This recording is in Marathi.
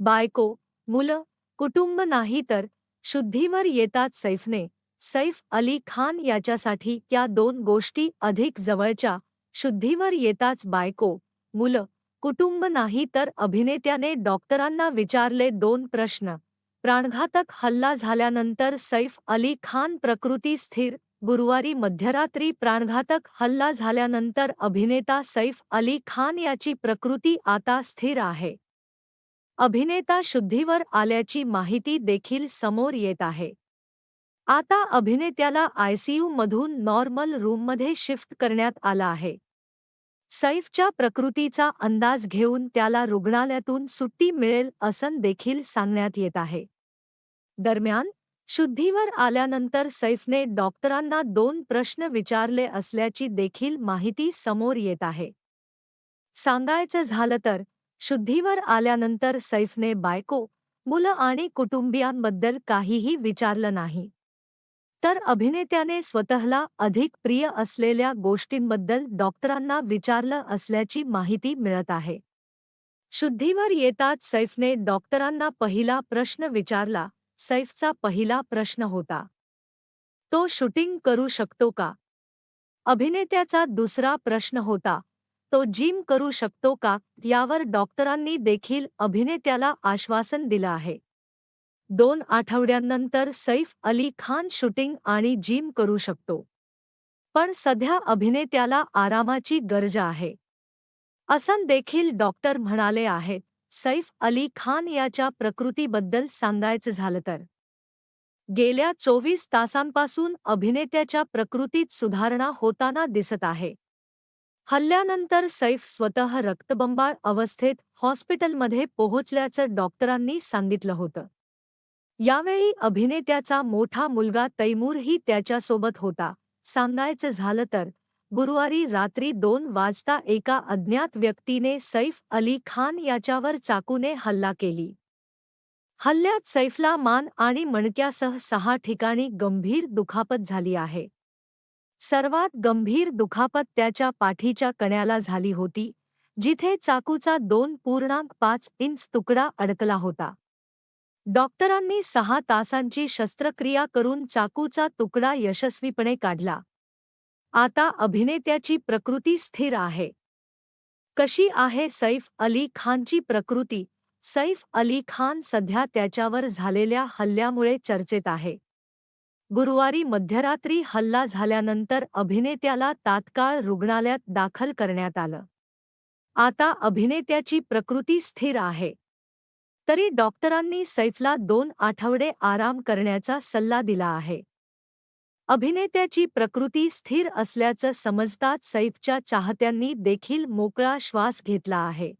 बायको मुलं कुटुंब नाही तर शुद्धीवर येतात सैफने. सैफ अली खान याच्यासाठी या दोन गोष्टी अधिक जवळच्या शुद्धीवर येताच बायको मुलं कुटुंब नाही तर अभिनेत्याने डॉक्टरांना विचारले दोन प्रश्न. प्राणघातक हल्ला झाल्यानंतर सैफ अली खान प्रकृती स्थिर गुरुवारी मध्यरात्री प्राणघातक हल्ला झाल्यानंतर अभिनेता सैफ अली खान याची प्रकृती आता स्थिर आहे. अभिनेता शुद्धीवर आल्याची माहिती देखील समोर येत आहे. आता अभिनेत्याला आयसीयू मधून नॉर्मल रूममध्ये शिफ्ट करण्यात आला आहे. सैफच्या प्रकृतीचा अंदाज घेऊन त्याला रुग्णालयातून सुट्टी मिळेल असं देखील सांगण्यात येत आहे. दरम्यान शुद्धीवर आल्यानंतर सैफने डॉक्टरांना दोन प्रश्न विचारले असल्याची देखील माहिती समोर येत आहे. सांगायचं झालं तर शुद्धीवर आल्यानंतर सैफने बायको मुलं आणि कुटुंबियांबद्दल काहीही विचारलं नाही. तर अभिनेत्याने स्वतःला अधिक प्रिय असलेल्या गोष्टींबद्दल डॉक्टरांना विचारलं असल्याची माहिती मिळत आहे. शुद्धीवर येताच सैफने डॉक्टरांना पहिला प्रश्न विचारला सैफचा पहिला प्रश्न होता तो शूटिंग करू शकतो का? अभिनेत्याचा दुसरा प्रश्न होता तो जिम करू शकतो का? यावर डॉक्टरांनी देखील अभिनेत्याला आश्वासन दिलं आहे. दोन आठवड्यांनंतर सैफ अली खान शूटिंग आणि जिम करू शकतो. पण सध्या अभिनेत्याला आरामाची गरज आहे. असं देखील डॉक्टर म्हणाले आहेत सैफ अली खान याच्या प्रकृतीबद्दल सांगायचं झालं तर. गेल्या चोवीस तासांपासून अभिनेत्याच्या प्रकृतीत सुधारणा होताना दिसत आहे. हल्ल्यानंतर सैफ स्वतः रक्तबंबाळ अवस्थेत हॉस्पिटलमध्ये पोहोचल्याचं डॉक्टरांनी सांगितलं होतं. यावेळी अभिनेत्याचा मोठा मुलगा तैमूरही त्याच्यासोबत होता. सांगायचं झालं तर गुरुवारी रात्री दोन वाजता एका अज्ञात व्यक्तीने सैफ अली खान याच्यावर चाकूने हल्ला केली. हल्ल्यात सैफला मान आणि मणक्यासह सहा ठिकाणी गंभीर दुखापत झाली आहे. सर्वात गंभीर दुखापत त्याच्या पाठीच्या कण्याला झाली होती जिथे चाकूचा दोन पूर्णांक पाच इंच तुकडा अडकला होता. डॉक्टरांनी सहा तासांची शस्त्रक्रिया करून चाकूचा तुकडा यशस्वीपणे काढला. आता अभिनेत्याची प्रकृती स्थिर आहे. कशी आहे सैफ अली खानची प्रकृती? सैफ अली खान सध्या त्याच्यावर झालेल्या हल्ल्यामुळे चर्चेत आहे. गुरुवारी मध्यरात्री हल्ला झाल्यानंतर अभिनेत्याला तात्काळ रुग्णालयात दाखल करण्यात आलं. आता अभिनेत्याची प्रकृती स्थिर आहे. तरी डॉक्टरांनी सैफला दोन आठवडे आराम करण्याचा सल्ला दिला आहे. अभिनेत्याची प्रकृती स्थिर असल्याचं समजताच सैफच्या चाहत्यांनी देखील मोकळा श्वास घेतला आहे.